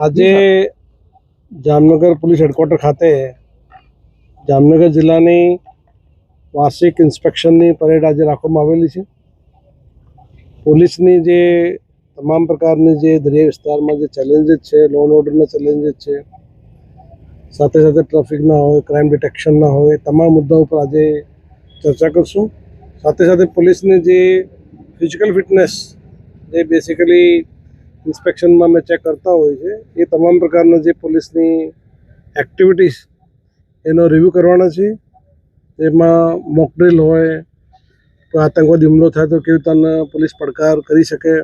આજે Jamnagar police headquarter ખાતે જામનગર જિલ્લાની વાર્ષિક ઇન્સ્પેક્શનની પરેડ આજે રાખવામાં આવેલી છે. પોલીસની જે તમામ પ્રકારની જે દરિયા વિસ્તારમાં જે ચેલેન્જીસ છે લો એન્ડ ઓર્ડરના ચેલેન્જીસ છે, સાથે સાથે ટ્રાફિકના હોય ક્રાઇમ ડિટેક્શનના હોય તમામ મુદ્દાઓ પર આજે ચર્ચા કરશું. સાથે સાથે પોલીસની જે ફિઝિકલ ફિટનેસ જે બેસિકલી ઇન્સ્પેક્શનમાં અમે ચેક કરતા હોય છે, એ તમામ પ્રકારના જે પોલીસની એક્ટિવિટીઝ એનો રિવ્યૂ કરવાના છે. એમાં મોકડ્રીલ હોય આતંકવાદી હુમલો થાય તો કેવી રીતના પોલીસ પડકાર કરી શકે.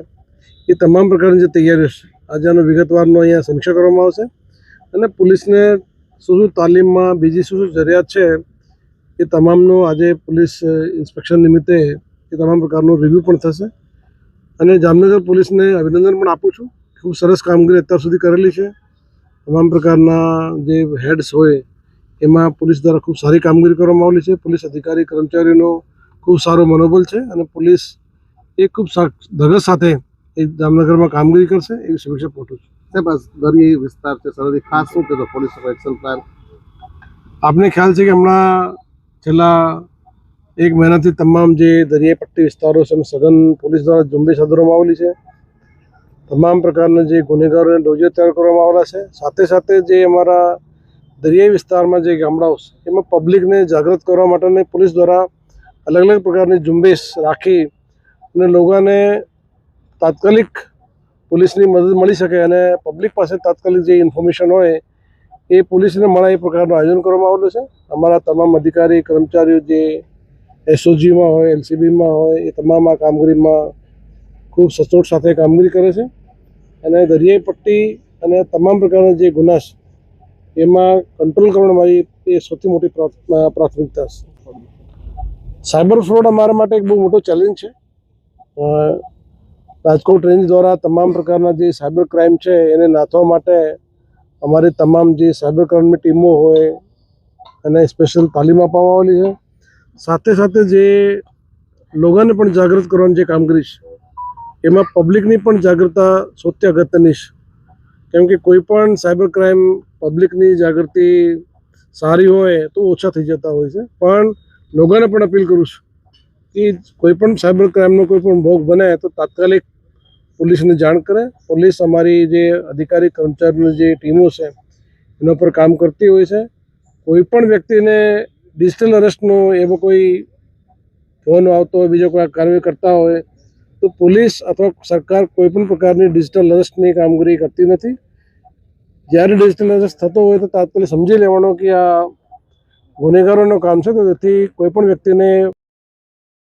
એ તમામ પ્રકારની જે તૈયારીઓ છે, આજે આનો વિગતવારનો અહીંયા સમીક્ષા કરવામાં આવશે. અને પોલીસને શું શું તાલીમમાં બીજી શું શું જરૂરિયાત છે, એ તમામનું આજે પોલીસ ઇન્સ્પેક્શન નિમિત્તે એ તમામ પ્રકારનું રિવ્યૂ પણ થશે. અને જામનગર પોલીસને અભિનંદન પણ આપું છું. ખૂબ સરસ કામગીરી અત્યાર સુધી કરેલી છે. તમામ પ્રકારના જે હેડ્સ હોય એમાં પોલીસ દ્વારા ખૂબ સારી કામગીરી કરવામાં આવેલી છે. પોલીસ અધિકારી કર્મચારીઓનો ખૂબ સારો મનોબલ છે અને પોલીસ એ ખૂબ ધગસ સાથે એ જામનગરમાં કામગીરી કરશે એવી શુભેચ્છા પાઠવું છું. સાહેબ આ દરિયાઈ વિસ્તાર છે સરહદી ખાસ શું કહેતો પોલીસ એક્શન પ્લાન? આપને ખ્યાલ છે કે હમણાં છેલ્લા એક મહિનાથી તમામ જે દરિયાઈ પટ્ટી વિસ્તારો છે સઘન પોલીસ દ્વારા ઝુંબેશ હાથ આવેલી છે. તમામ પ્રકારના જે ગુનેગારોને ડોઝિયો તૈયાર કરવામાં આવેલા છે. સાથે સાથે જે અમારા દરિયાઈ વિસ્તારમાં જે ગામડાઓ છે, એમાં પબ્લિકને જાગૃત કરવા માટેની પોલીસ દ્વારા અલગ અલગ પ્રકારની ઝુંબેશ રાખી અને લોકોને તાત્કાલિક પોલીસની મદદ મળી શકે અને પબ્લિક પાસે તાત્કાલિક જે ઇન્ફોર્મેશન હોય એ પોલીસને મળે એ પ્રકારનું આયોજન કરવામાં આવેલું છે. અમારા તમામ અધિકારી, કર્મચારીઓ જે એસઓજીમાં હોય, એલસીબીમાં હોય, એ તમામ આ કામગીરીમાં ખૂબ સચોટ સાથે કામગીરી કરે છે. અને દરિયાઈ પટ્ટી અને તમામ પ્રકારના જે ગુના છે, એમાં કંટ્રોલ કરવાની મારી એ સૌથી મોટી પ્રાથમિકતા છે. સાયબર ફ્રોડ અમારા માટે એક બહુ મોટો ચેલેન્જ છે. રાજકોટ રેન્જ દ્વારા તમામ પ્રકારના જે સાયબર ક્રાઇમ છે, એને નાથવા માટે અમારી તમામ જે સાયબર ક્રાઇમની ટીમો હોય, અને સ્પેશિયલ તાલીમ આપવામાં આવેલી છે. સાથે સાથે જે લોકોને પણ જાગૃત કરવાની જે કામગીરી છે એમાં પબ્લિકની પણ જાગૃતતા સૌથી અગત્યની છે. કેમ કે કોઈ પણ સાયબર ક્રાઇમ પબ્લિકની જાગૃતિ સારી હોય તો ઓછા થઈ જતા હોય છે. પણ લોકોને પણ અપીલ કરું છું કે કોઈ પણ સાયબર ક્રાઇમનો કોઈ પણ ભોગ બને તો તાત્કાલિક પોલીસને જાણ કરે. પોલીસ અમારી જે અધિકારી કર્મચારીની જે ટીમો છે, એના પર કામ કરતી હોય છે. કોઈ પણ વ્યક્તિને ડિજિટલ અરેસ્ટનો એવો કોઈ ફોન આવતો હોય, બીજો કોઈ કાર્યવાહી કરતા હોય, તો પોલીસ અથવા સરકાર કોઈ પણ પ્રકારની ડિજિટલ અરેસ્ટની કામગીરી કરતી નથી. જ્યારે ડિજિટલ અરેસ્ટ થતો હોય, તો તાત્કાલિક સમજી લેવાનો કે આ ગુનેગારોનું કામ છે, તો તેથી કોઈ પણ વ્યક્તિને